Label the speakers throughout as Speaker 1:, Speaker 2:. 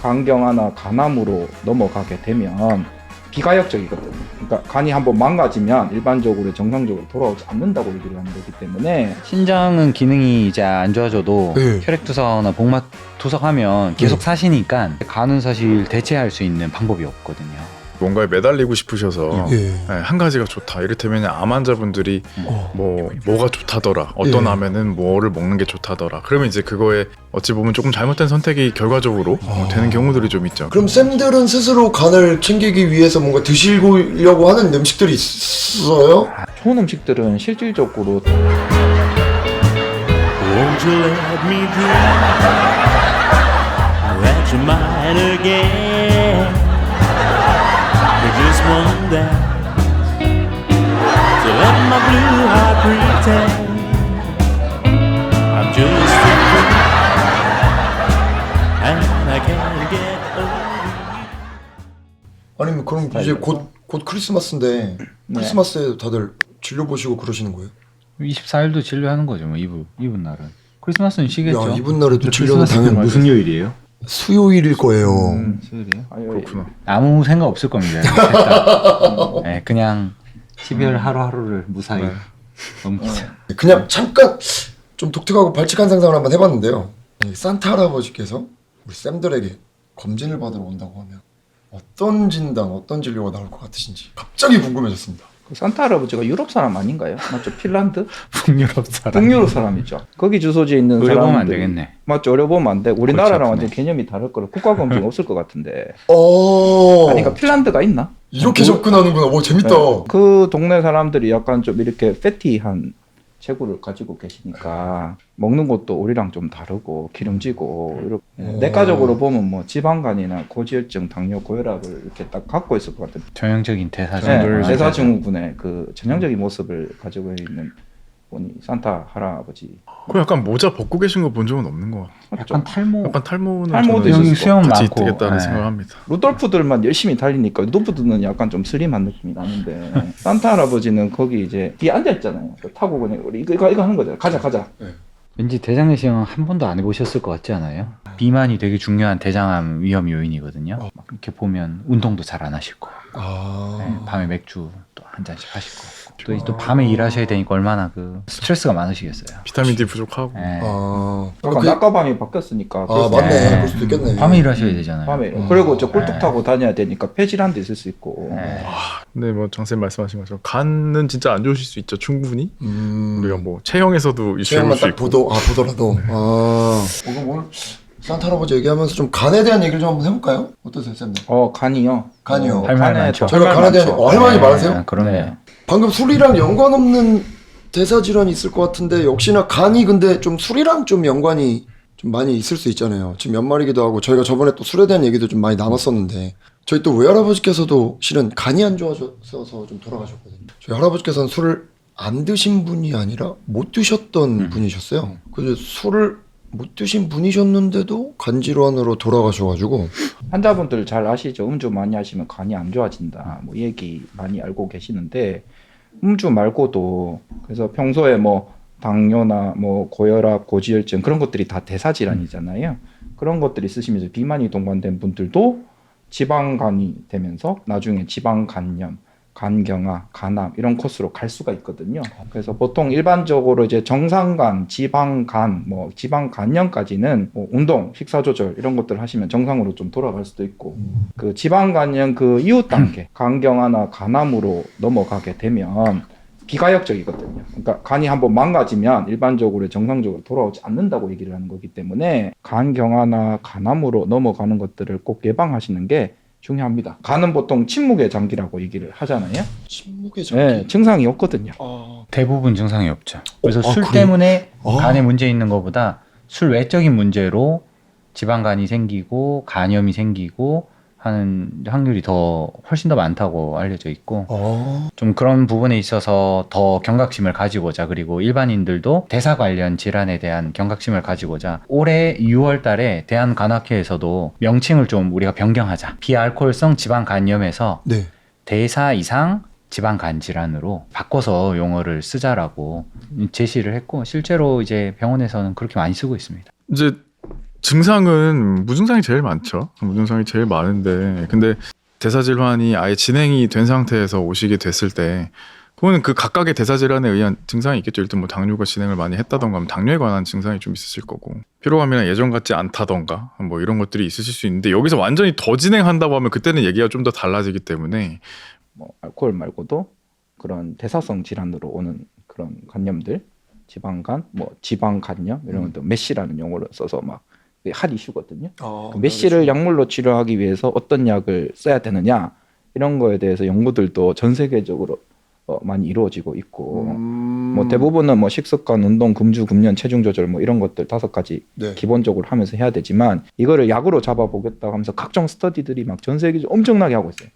Speaker 1: 간경화나 간암으로 넘어가게 되면 비가역적이거든요. 그러니까 간이 한번 망가지면 일반적으로 정상적으로 돌아오지 않는다고 얘기를 하는 거기 때문에
Speaker 2: 신장은 기능이 이제 안 좋아져도
Speaker 3: 네.
Speaker 2: 혈액 투석이나 복막 투석하면 계속
Speaker 3: 네.
Speaker 2: 사시니까 간은 사실 대체할 수 있는 방법이 없거든요.
Speaker 4: 뭔가에 매달리고 싶으셔서
Speaker 3: 예.
Speaker 4: 네, 한 가지가 좋다. 이를테면 암 환자분들이
Speaker 3: 어.
Speaker 4: 뭐 뭐가 좋다더라. 어떤
Speaker 3: 예.
Speaker 4: 암에는 뭐를 먹는 게 좋다더라. 그러면 이제 그거에 어찌 보면 조금 잘못된 선택이 결과적으로 어,
Speaker 3: 아.
Speaker 4: 되는 경우들이 좀 있죠.
Speaker 3: 그럼 쌤들은 스스로 간을 챙기기 위해서 뭔가 드시려고 하는 음식들이 있어요?
Speaker 1: 좋은 음식들은 실질적으로
Speaker 5: Won't you let me dream that you're mine again? Just one dance to let my blue heart pretend I'm just a fool and I can't get over.
Speaker 3: 아니면 그럼 이제. 곧, 곧 크리스마스인데
Speaker 1: 네.
Speaker 3: 크리스마스에 다들 진료 보시고 그러시는 거예요?
Speaker 2: 24일도 진료하는 거죠, 뭐 이브 이브 날은. 크리스마스는 쉬겠죠.
Speaker 3: 야 이분 날에도 진료는 당연히
Speaker 2: 무슨 요일이에요?
Speaker 3: 수요일일 거예요.
Speaker 2: 음, 수요일이요?
Speaker 4: 그렇구나.
Speaker 2: 아무 생각 없을 겁니다. 일단. 네, 그냥 12월 하루하루를 무사히
Speaker 4: 네.
Speaker 2: 넘기자.
Speaker 3: 그냥 잠깐 좀 독특하고 발칙한 상상을 한번 해봤는데요. 이 산타 할아버지께서 우리 쌤들에게 검진을 받으러 온다고 하면 어떤 진단, 어떤 진료가 나올 것 같으신지 갑자기 궁금해졌습니다.
Speaker 1: 그 산타 할아버지가 유럽 사람 아닌가요? 맞죠? 핀란드?
Speaker 2: 북유럽 사람.
Speaker 1: 북유럽 사람이죠. 거기 주소지에 있는
Speaker 2: 의료보험 안
Speaker 1: 사람들이-
Speaker 2: 되겠네.
Speaker 1: 맞죠? 의료보험 안 돼. 우리나라랑 완전. 개념이 다를 거라 국가 검증 없을 것 같은데.
Speaker 3: 어,
Speaker 1: 아니 그러니까 핀란드가 있나?
Speaker 3: 이렇게
Speaker 1: 뭐-
Speaker 3: 접근하는구나. 오 재밌다.
Speaker 1: 네. 그 동네 사람들이 약간 좀 이렇게 패티한 체구를 가지고 계시니까 먹는 것도 우리랑 좀 다르고 기름지고 이렇게
Speaker 3: 오.
Speaker 1: 내과적으로 보면 뭐 지방간이나 고지혈증, 당뇨, 고혈압을 이렇게 딱 갖고 있을 것 같은
Speaker 2: 전형적인
Speaker 1: 네,
Speaker 2: 대사증후군.
Speaker 1: 대사증후군의 그 전형적인 모습을 가지고 있는 분이 산타 할아버지
Speaker 4: 그 약간 모자 벗고 계신 거 본 적은 없는 것 같아요.
Speaker 2: 약간 탈모.
Speaker 4: 약간 탈모는
Speaker 1: 탈모도
Speaker 4: 저는
Speaker 2: 수염
Speaker 4: 같이
Speaker 2: 많고,
Speaker 4: 있겠다는
Speaker 2: 네.
Speaker 4: 생각을 합니다.
Speaker 1: 루돌프들만 열심히 달리니까 루돌프들은 약간 좀 슬림한 느낌이 나는데 산타 할아버지는 거기 이제 뒤에 앉아 있잖아요. 타고 그냥 우리 이거 이거, 이거 하는 거잖아요. 가자 가자.
Speaker 2: 왠지 대장 내시경 한 번도 안 해보셨을 것 같지 않아요? 비만이 되게 중요한 대장암 위험 요인이거든요.
Speaker 3: 어.
Speaker 2: 막 이렇게 보면 운동도 잘 안 하실 거고,
Speaker 3: 아,
Speaker 2: 네, 밤에 맥주 또 한 잔씩 하실 거고, 또, 또 밤에 일하셔야 되니까 얼마나 그 스트레스가 많으시겠어요.
Speaker 4: 비타민 D 부족하고.
Speaker 2: 네.
Speaker 3: 아,
Speaker 1: 약간
Speaker 3: 그-
Speaker 1: 낮과 밤이 바뀌었으니까.
Speaker 3: 아
Speaker 1: 그래서
Speaker 3: 맞네.
Speaker 2: 네.
Speaker 3: 그럴 수도 있겠네.
Speaker 2: 밤에 일하셔야 되잖아요.
Speaker 1: 밤에
Speaker 3: 음.
Speaker 1: 그리고 저 꿀뚝
Speaker 2: 네.
Speaker 1: 타고 다녀야 되니까 폐질환도 있을 수 있고.
Speaker 2: 네.
Speaker 4: 근데 뭐 장쌤 말씀하신 것처럼 간은 진짜 안 좋으실 수 있죠. 충분히.
Speaker 3: 음,
Speaker 4: 우리가 뭐 체형에서도 이슈일
Speaker 3: 체험만
Speaker 4: 수
Speaker 3: 딱
Speaker 4: 있고.
Speaker 3: 보도, 아 보더라도. 아, 어, 그럼 오늘 산타 할아버지 얘기하면서 좀 간에 대한 얘기를 좀 한번 해볼까요? 어떠세요, 쌤들?
Speaker 1: 어 간이요.
Speaker 3: 간이요.
Speaker 1: 어,
Speaker 2: 할말
Speaker 1: 간에
Speaker 2: 많죠.
Speaker 1: 더
Speaker 3: 저희가 간에 대한. 어, 할 말이
Speaker 2: 네,
Speaker 3: 많으세요?
Speaker 2: 그럼요.
Speaker 1: 네.
Speaker 3: 방금 술이랑 연관 없는 대사 질환이 있을 것 같은데 역시나 간이 근데 좀 술이랑 좀 연관이 좀 많이 있을 수 있잖아요. 지금 연말이기도 하고 저희가 저번에 또 술에 대한 얘기도 좀 많이 나눴었는데 저희 또 외할아버지께서도 실은 간이 안 좋아져서 좀 돌아가셨거든요. 저희 할아버지께서는 술을 안 드신 분이 아니라 못 드셨던 분이셨어요. 그래서 술을 못 드신 분이셨는데도 간 질환으로 돌아가셔가지고
Speaker 1: 환자분들 잘 아시죠? 음주 많이 하시면 간이 안 좋아진다. 뭐 얘기 많이 알고 계시는데 음주 말고도 그래서 평소에 뭐 당뇨나 뭐 고혈압, 고지혈증 그런 것들이 다 대사 질환이잖아요. 그런 것들이 있으시면서 비만이 동반된 분들도 지방간이 되면서 나중에 지방간염, 간경화, 간암 이런 코스로 갈 수가 있거든요. 그래서 보통 일반적으로 이제 정상간, 지방간, 뭐 지방간염까지는 뭐 운동, 식사 조절 이런 것들 하시면 정상으로 좀 돌아갈 수도 있고 그 지방간염 그 이후 단계 간경화나 간암으로 넘어가게 되면 비가역적이거든요. 그러니까 간이 한번 망가지면 일반적으로 정상적으로 돌아오지 않는다고 얘기를 하는 거기 때문에 간경화나 간암으로 넘어가는 것들을 꼭 예방하시는 게 중요합니다. 간은 보통 침묵의 장기라고 얘기를 하잖아요.
Speaker 3: 침묵의 장기.
Speaker 1: 네, 증상이 없거든요.
Speaker 3: 아,
Speaker 2: 대부분 증상이 없죠. 그래서
Speaker 3: 아,
Speaker 2: 술
Speaker 3: 그래요?
Speaker 2: 때문에
Speaker 3: 아.
Speaker 2: 간에 문제 있는 것보다 술 외적인 문제로 지방간이 생기고 간염이 생기고 하는 확률이 더 훨씬 더 많다고 알려져 있고
Speaker 3: 아,
Speaker 2: 좀 그런 부분에 있어서 더 경각심을 가지고자 그리고 일반인들도 대사 관련 질환에 대한 경각심을 가지고자 올해 6월 달에 대한간학회에서도 명칭을 좀 우리가 변경하자 비알코올성 지방간염에서
Speaker 3: 네.
Speaker 2: 대사 이상 지방간 질환으로 바꿔서 용어를 쓰자라고 제시를 했고 실제로 이제 병원에서는 그렇게 많이 쓰고 있습니다.
Speaker 4: 이제 증상은 무증상이 제일 많죠. 무증상이 제일 많은데 근데 대사 질환이 아예 진행이 된 상태에서 오시게 됐을 때 그거는 그 각각의 대사 질환에 의한 증상이 있겠죠. 일단 뭐 당뇨가 진행을 많이 했다던가 하면 당뇨에 관한 증상이 좀 있으실 거고 피로감이나 예전 같지 않다던가 뭐 이런 것들이 있으실 수 있는데 여기서 완전히 더 진행한다고 하면 그때는 얘기가 좀 더 달라지기 때문에
Speaker 1: 뭐 알코올 말고도 그런 대사성 질환으로 오는 그런 간염들, 지방간, 뭐 지방 간염 이런 것도 메시라는 용어를 써서 막 핫 이슈거든요.
Speaker 3: 아,
Speaker 1: 그 메시를 약물로 치료하기 위해서 어떤 약을 써야 되느냐 이런 거에 대해서 연구들도 전 세계적으로 어, 많이 이루어지고 있고
Speaker 3: 음...
Speaker 1: 뭐 대부분은 뭐 식습관, 운동, 금주, 금연, 체중 조절 뭐 이런 것들 다섯 가지
Speaker 3: 네.
Speaker 1: 기본적으로 하면서 해야 되지만 이거를 약으로 잡아보겠다고 하면서 각종 스터디들이 막 전 세계적으로 엄청나게 하고 있어요.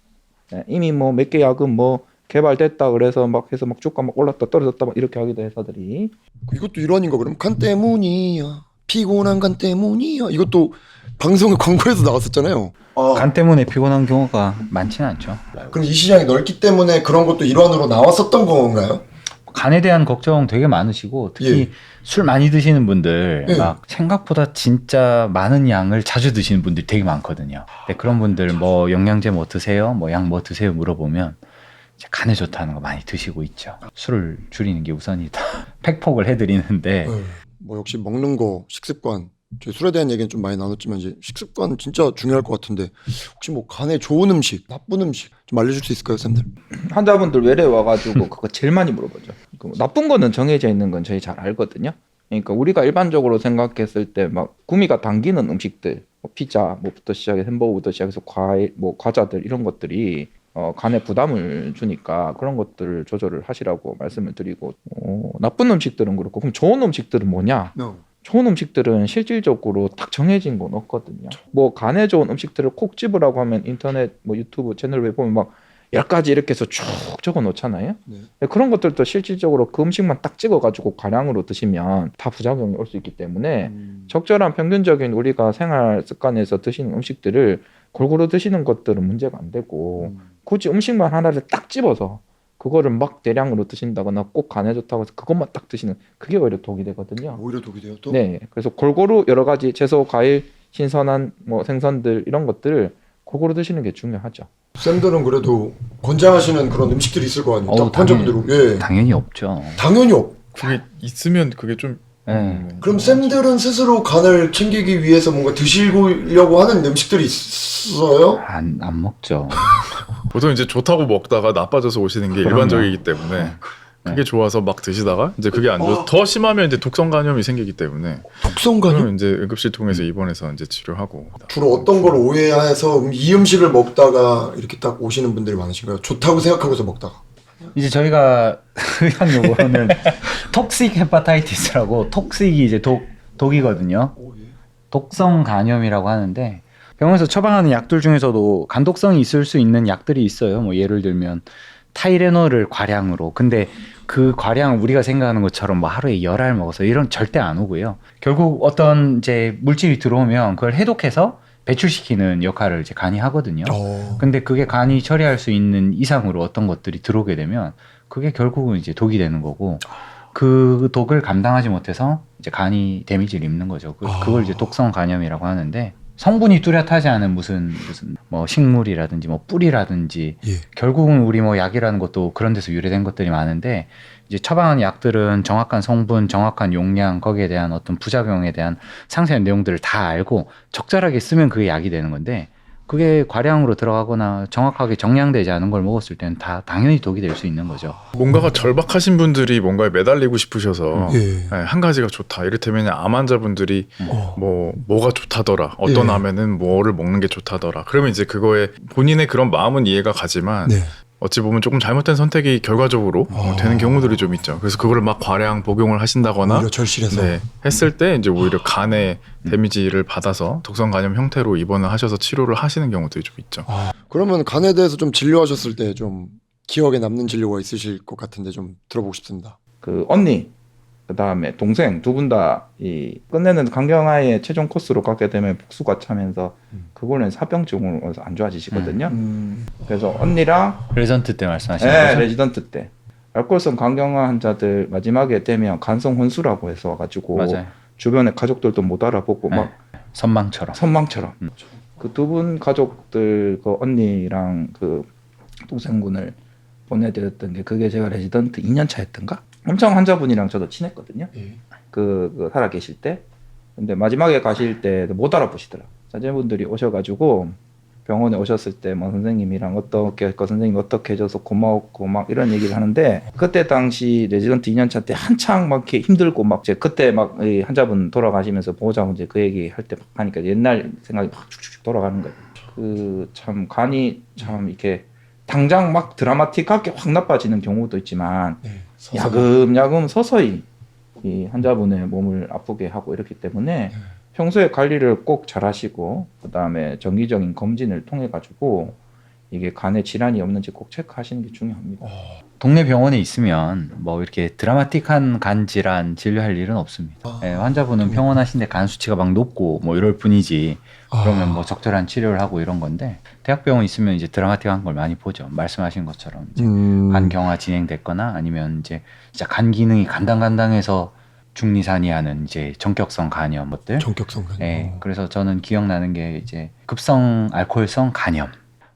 Speaker 1: 예, 이미 뭐 몇 개 약은 뭐 개발됐다 그래서 막 해서 막 주가 막 올랐다 떨어졌다 막 이렇게 하기도 회사들이
Speaker 3: 이것도 일환인가 그럼 간 때문이야 피곤한 간 때문이야 이것도 방송에 광고에서 나왔었잖아요. 아,
Speaker 2: 간 때문에 피곤한 경우가 많지는 않죠.
Speaker 3: 그럼 이 시장이 넓기 때문에 그런 것도 일환으로 나왔었던 건가요?
Speaker 2: 간에 대한 걱정 되게 많으시고 특히
Speaker 3: 예.
Speaker 2: 술 많이 드시는 분들
Speaker 3: 예.
Speaker 2: 막 생각보다 진짜 많은 양을 자주 드시는 분들이 되게 많거든요. 근데 그런 분들 뭐 영양제 뭐 드세요? 뭐 약 뭐 드세요? 물어보면 이제 간에 좋다는 거 많이 드시고 있죠. 술을 줄이는 게 우선이다. 팩폭을 해드리는데
Speaker 3: 네. 뭐 역시 먹는 거 식습관 저희 술에 대한 얘기는 좀 많이 나눴지만 이제 식습관 진짜 중요할 것 같은데 혹시 뭐 간에 좋은 음식 나쁜 음식 좀 알려줄 수 있을까요 쌤들?
Speaker 1: 환자분들 외래 와가지고 그거 제일 많이 물어보죠. 그 나쁜 거는 정해져 있는 건 저희 잘 알거든요. 그러니까 우리가 일반적으로 생각했을 때 막 구미가 당기는 음식들, 뭐 피자, 뭐부터 시작해 햄버거부터 시작해서 과일, 뭐 과자들 이런 것들이 어, 간에 부담을 주니까 그런 것들을 조절을 하시라고 말씀을 드리고 어, 나쁜 음식들은 그렇고 그럼 좋은 음식들은 뭐냐? 좋은 음식들은 실질적으로 딱 정해진 건 없거든요. 뭐 간에 좋은 음식들을 콕 집으라고 하면 인터넷 뭐 유튜브 채널에 보면 막 열 가지 이렇게 해서 쭉 적어 놓잖아요.
Speaker 3: 네.
Speaker 1: 그런 것들도 실질적으로 그 음식만 딱 찍어 가지고 가량으로 드시면 다 부작용이 올 수 있기 때문에
Speaker 3: 음.
Speaker 1: 적절한 평균적인 우리가 생활 습관에서 드시는 음식들을 골고루 드시는 것들은 문제가 안 되고
Speaker 3: 음.
Speaker 1: 굳이 음식만 하나를 딱 집어서 그거를 막 대량으로 드신다거나 꼭 간에 좋다고 해서 그것만 딱 드시는 그게 오히려 독이 되거든요.
Speaker 3: 오히려 독이 돼요 또?
Speaker 1: 네, 그래서 골고루 여러 가지 채소, 과일, 신선한 뭐 생선들 이런 것들을 골고루 드시는 게 중요하죠.
Speaker 3: 쌤들은 그래도 권장하시는 그런 음식들이 있을 거 아니에요?
Speaker 2: 어우,
Speaker 3: 딱 환자분들은 예.
Speaker 2: 당연히 없죠.
Speaker 3: 당연히 없.
Speaker 4: 그게 있으면 그게 좀
Speaker 2: 예.
Speaker 4: 음,
Speaker 3: 그럼 쌤들은 스스로 간을 챙기기 위해서 뭔가 드시려고 하는 음식들이 있어요?
Speaker 2: 안, 안 먹죠.
Speaker 4: 보통 이제 좋다고 먹다가 나빠져서 오시는 게
Speaker 2: 그럼요.
Speaker 4: 일반적이기 때문에 그게 좋아서 막 드시다가 이제 그게 안 좋아 더 심하면 이제 독성 간염이 생기기 때문에
Speaker 3: 독성 간염?
Speaker 4: 이제 응급실 통해서 입원해서 이제 치료하고
Speaker 3: 주로 어떤 걸 오해해서 음, 이 음식을 먹다가 이렇게 딱 오시는 분들이 많으신가요? 좋다고 생각하고서 먹다가.
Speaker 2: 이제 저희가 의학 용어로는 톡식 헤파타이티스라고 톡식이 이제 독 독이거든요. 독성 간염이라고 하는데 병원에서 처방하는 약들 중에서도 간독성이 있을 수 있는 약들이 있어요. 뭐 예를 들면 타이레놀을 과량으로. 근데 그 과량 우리가 생각하는 것처럼 뭐 하루에 열 알 먹어서 이런 절대 안 오고요. 결국 어떤 이제 물질이 들어오면 그걸 해독해서 배출시키는 역할을 이제 간이 하거든요.
Speaker 3: 어.
Speaker 2: 근데 그게 간이 처리할 수 있는 이상으로 어떤 것들이 들어오게 되면 그게 결국은 이제 독이 되는 거고 그 독을 감당하지 못해서 이제 간이 데미지를 입는 거죠. 그, 그걸 이제 독성 간염이라고 하는데 성분이 뚜렷하지 않은 무슨 무슨 뭐 식물이라든지 뭐 뿌리라든지
Speaker 3: 예.
Speaker 2: 결국은 우리 뭐 약이라는 것도 그런 데서 유래된 것들이 많은데 이제 처방하는 약들은 정확한 성분, 정확한 용량, 거기에 대한 어떤 부작용에 대한 상세한 내용들을 다 알고 적절하게 쓰면 그게 약이 되는 건데 그게 과량으로 들어가거나 정확하게 정량되지 않은 걸 먹었을 때는 다 당연히 독이 될 수 있는 거죠.
Speaker 4: 뭔가가 절박하신 분들이 뭔가에 매달리고 싶으셔서
Speaker 3: 예.
Speaker 4: 네, 한 가지가 좋다. 이를테면 암 환자분들이
Speaker 3: 어.
Speaker 4: 뭐 뭐가 좋다더라. 어떤
Speaker 3: 예.
Speaker 4: 암에는 뭐를 먹는 게 좋다더라. 그러면 이제 그거에 본인의 그런 마음은 이해가 가지만
Speaker 3: 네.
Speaker 4: 어찌 보면 조금 잘못된 선택이 결과적으로
Speaker 3: 아.
Speaker 4: 되는 경우들이 좀 있죠. 그래서 그거를 막 과량 복용을 하신다거나
Speaker 3: 오히려 절실해서.
Speaker 4: 네, 했을 때 이제 오히려 간에 데미지를 받아서 독성 간염 형태로 입원을 하셔서 치료를 하시는 경우들이 좀 있죠.
Speaker 3: 그러면 간에 대해서 좀 진료하셨을 때 좀 기억에 남는 진료가 있으실 것 같은데 좀 들어보고 싶습니다.
Speaker 1: 그 언니 그 다음에 동생 두 분 다 이 끝내는 강경화의 최종 코스로 가게 되면 복수가 차면서 그거는 사병증으로 안 좋아지시거든요.
Speaker 3: 음.
Speaker 1: 그래서 언니랑
Speaker 2: 레전트 때 말씀하시는
Speaker 1: 네,
Speaker 2: 거죠?
Speaker 1: 레지던트 때 알코올성 강경화 환자들 마지막에 되면 간성 혼수라고 해서 가지고
Speaker 2: 맞아요.
Speaker 1: 주변에 가족들도 못 알아보고
Speaker 2: 네.
Speaker 1: 막
Speaker 2: 선망처럼.
Speaker 1: 선망처럼 그두 분 가족들 그 언니랑 그 동생분을 보내드렸던 게 그게 제가 레지던트 2년 차였던가 엄청 환자분이랑 저도 친했거든요
Speaker 3: 예.
Speaker 1: 그, 그 살아 계실 때 근데 마지막에 가실 때못 알아보시더라 자제분들이 오셔가지고 병원에 오셨을 때 뭐 선생님이랑 어떻게 그 선생님 어떻게 해줘서 고마웠고 막 이런 얘기를 하는데 그때 당시 레지던트 2년차 때 한창 막 이렇게 힘들고 막 이제 그때 막 이 환자분 돌아가시면서 보호자고 이제 그 얘기 할 때 막 하니까 옛날 생각이 막 쭉쭉 돌아가는 거예요. 그 참 간이 참 이렇게 당장 막 드라마틱하게 확 나빠지는 경우도 있지만
Speaker 3: 네.
Speaker 1: 야금야금 서서히 이 환자분의 몸을 아프게 하고 이렇기 때문에 평소에 관리를 꼭 잘하시고 그다음에 정기적인 검진을 통해 가지고 이게 간에 질환이 없는지 꼭 체크하시는 게 중요합니다.
Speaker 2: 동네 병원에 있으면 뭐 이렇게 드라마틱한 간 질환 진료할 일은 없습니다.
Speaker 3: 아.
Speaker 2: 예, 환자분은 평온하신데 간 수치가 막 높고 뭐 이럴 뿐이지. 그러면
Speaker 3: 아.
Speaker 2: 뭐 적절한 치료를 하고 이런 건데 대학병원 있으면 이제 드라마틱한 걸 많이 보죠. 말씀하신 것처럼 이제
Speaker 3: 음.
Speaker 2: 간 경화 진행됐거나 아니면 이제 진짜 간 기능이 간당간당해서 중리산이하는 이제 전격성 간염 것들.
Speaker 3: 전격성 간염.
Speaker 2: 예, 그래서 저는 기억나는 게 이제 급성 알코올성 간염.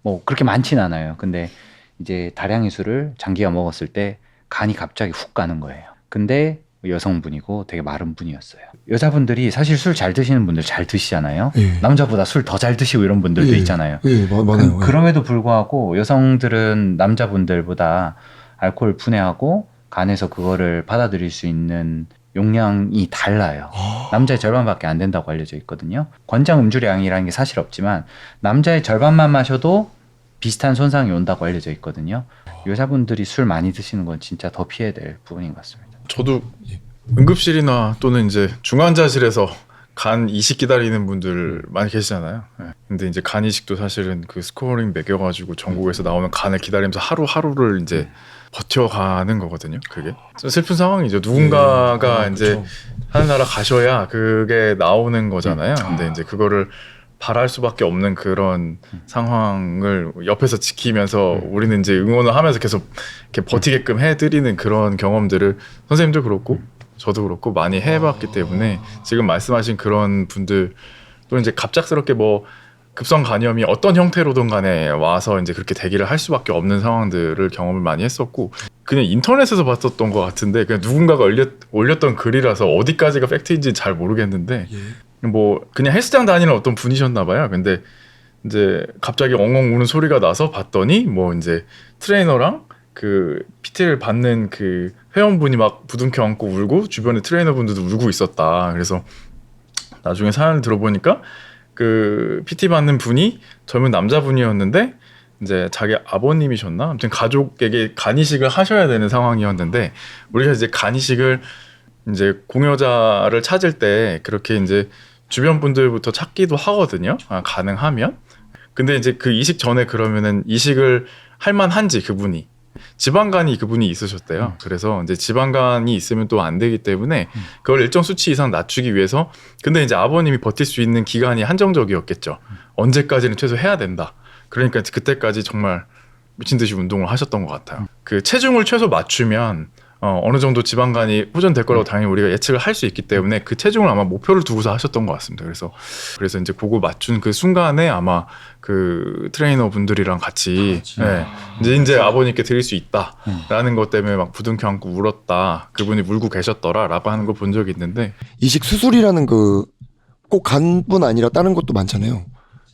Speaker 2: 뭐 그렇게 많진 않아요. 근데 이제 다량의 술을 장기가 먹었을 때 간이 갑자기 훅 가는 거예요. 근데 여성분이고 되게 마른 분이었어요. 여자분들이 사실 술 잘 드시는 분들 잘 드시잖아요.
Speaker 3: 예.
Speaker 2: 남자보다 술 더 잘 드시고 이런 분들도
Speaker 3: 예.
Speaker 2: 있잖아요.
Speaker 3: 예, 마- 많아요.
Speaker 2: 그, 그럼에도 불구하고 여성들은 남자분들보다 알코올 분해하고 간에서 그거를 받아들일 수 있는 용량이 달라요.
Speaker 3: 아.
Speaker 2: 남자의 절반밖에 안 된다고 알려져 있거든요. 권장 음주량이라는 게 사실 없지만 남자의 절반만 마셔도 비슷한 손상이 온다고 알려져 있거든요. 여자분들이 술 많이 드시는 건 진짜 더 피해야 될 부분인 것 같습니다.
Speaker 4: 저도 응급실이나 또는 이제 중환자실에서 간 이식 기다리는 분들 많이 계시잖아요. 예. 근데 이제 간 이식도 사실은 그 스코어링 매겨가지고 전국에서 나오는 간을 기다리면서 하루 하루를 이제 버텨가는 거거든요. 그게 좀 슬픈 상황이죠. 누군가가
Speaker 3: 아,
Speaker 4: 이제
Speaker 3: 그쵸.
Speaker 4: 하는 나라 가셔야 그게 나오는 거잖아요. 근데 이제 그거를 바랄 수밖에 없는 그런 상황을 옆에서 지키면서 우리는 이제 응원을 하면서 계속 이렇게 버티게끔 해드리는 그런 경험들을 선생님도 그렇고 저도 그렇고 많이 해봤기 때문에 지금 말씀하신 그런 분들 또 이제 갑작스럽게 뭐 급성 간염이 어떤 형태로든 간에 와서 이제 그렇게 대기를 할 수밖에 없는 상황들을 경험을 많이 했었고 그냥 인터넷에서 봤었던 것 같은데 그냥 누군가가 올렸, 올렸던 글이라서 어디까지가 팩트인지 잘 모르겠는데
Speaker 3: 예.
Speaker 4: 뭐 그냥 헬스장 다니는 어떤 분이셨나 봐요. 근데 이제 갑자기 엉엉 우는 소리가 나서 봤더니 뭐 이제 트레이너랑 그 PT를 받는 그 회원분이 막 부둥켜 안고 울고 주변에 트레이너분들도 울고 있었다. 그래서 나중에 사연을 들어보니까 그 PT 받는 분이 젊은 남자분이었는데 이제 자기 아버님이셨나? 아무튼 가족에게 간이식을 하셔야 되는 상황이었는데 우리가 이제 간이식을 이제 공여자를 찾을 때 그렇게 이제 주변 분들부터 찾기도 하거든요. 아, 가능하면. 근데 이제 그 이식 전에 그러면은 이식을 할 만한지 그분이 지방간이 그분이 있으셨대요. 그래서 이제 지방간이 있으면 또 안 되기 때문에 그걸 일정 수치 이상 낮추기 위해서 근데 이제 아버님이 버틸 수 있는 기간이 한정적이었겠죠. 언제까지는 최소 해야 된다. 그러니까 그때까지 정말 미친 듯이 운동을 하셨던 것 같아요. 그 체중을 최소 맞추면 어, 어느 정도 지방간이 호전될 거라고 당연히 우리가 예측을 할 수 있기 때문에 그 체중을 아마 목표를 두고서 하셨던 것 같습니다. 그래서 그래서 이제 그거 맞춘 그 순간에 아마 그 트레이너 분들이랑 같이 예, 이제 이제 아버님께 드릴 수 있다라는 것 때문에 막 부둥켜 안고 울었다. 그분이 울고 계셨더라라고 하는 걸 본 적이 있는데
Speaker 3: 이식 수술이라는 그 꼭 간뿐 아니라 다른 것도 많잖아요.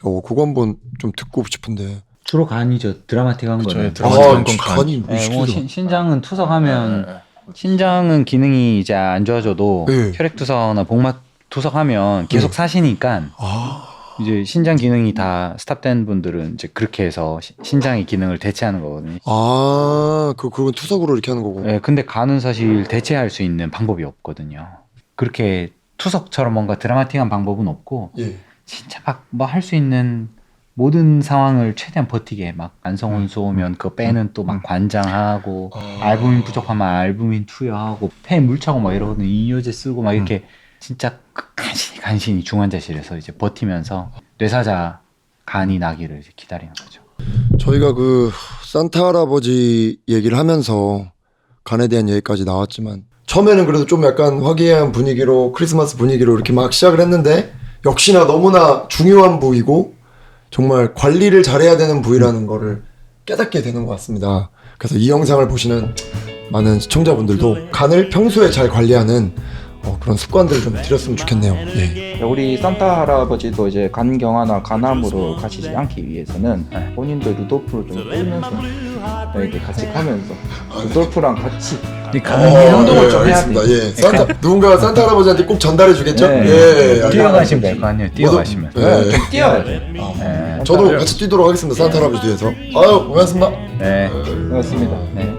Speaker 3: 어, 그거 한번 좀 듣고 싶은데.
Speaker 2: 주로 간이죠. 드라마틱한
Speaker 4: 그쵸,
Speaker 2: 거는.
Speaker 4: 예, 드라마틱한 건 간.
Speaker 3: 간이
Speaker 2: 예,
Speaker 3: 이식이
Speaker 2: 뭐 신, 신장은 투석하면 신장은 기능이 이제 안 좋아져도
Speaker 3: 네.
Speaker 2: 혈액 투석이나 복막 투석하면 계속
Speaker 3: 네.
Speaker 2: 사시니까
Speaker 3: 아,
Speaker 2: 이제 신장 기능이 다 스탑된 분들은 이제 그렇게 해서 시- 신장의 기능을 대체하는 거거든요.
Speaker 3: 아, 그 그건 투석으로 이렇게 하는 거고.
Speaker 2: 예, 근데 간은 사실 대체할 수 있는 방법이 없거든요. 그렇게 투석처럼 뭔가 드라마틱한 방법은 없고
Speaker 3: 예.
Speaker 2: 진짜 막 뭐 할 수 있는 모든 상황을 최대한 버티게. 막 안성혼수 오면 그거 빼는 또 막 관장하고
Speaker 3: 아.
Speaker 2: 알부민 부족하면 알부민 투여하고 폐 물차고 막 이러거든 이뇨제 쓰고 막 이렇게 진짜 그 간신히 간신히 중환자실에서 이제 버티면서 뇌사자 간이 나기를 이제 기다리는 거죠.
Speaker 3: 저희가 그 산타 할아버지 얘기를 하면서 간에 대한 얘기까지 나왔지만 처음에는 그래도 좀 약간 화기애애한 분위기로 크리스마스 분위기로 이렇게 막 시작을 했는데 역시나 너무나 중요한 부위고 정말 관리를 잘해야 되는 부위라는 거를 깨닫게 되는 것 같습니다. 그래서 이 영상을 보시는 많은 시청자분들도 간을 평소에 잘 관리하는 어, 그런 습관들을 좀 들였으면 좋겠네요. 예.
Speaker 1: 우리 산타 할아버지도 이제 간경화나 간암으로 가시지 않기 위해서는 본인도 루돌프를 좀 끌면서 이렇게 같이 가면서 루돌프랑 같이
Speaker 2: 이
Speaker 3: 어,
Speaker 2: 가능해요?
Speaker 1: 운동을 좀 해야
Speaker 3: 알겠습니다.
Speaker 1: 돼.
Speaker 3: 예. 산타, 누군가 산타 할아버지한테 꼭 전달해 주겠죠?
Speaker 1: 네.
Speaker 3: 예.
Speaker 2: 뛰어가시면 될 거 아니에요. 뛰어가시면.
Speaker 3: 예.
Speaker 1: 네, 좀 뛰어야 돼.
Speaker 2: 네.
Speaker 3: 저도 같이 뛰도록 하겠습니다. 산타 할아버지 뒤에서. 아유, 고맙습니다.
Speaker 2: 네.
Speaker 1: 그렇습니다. 네.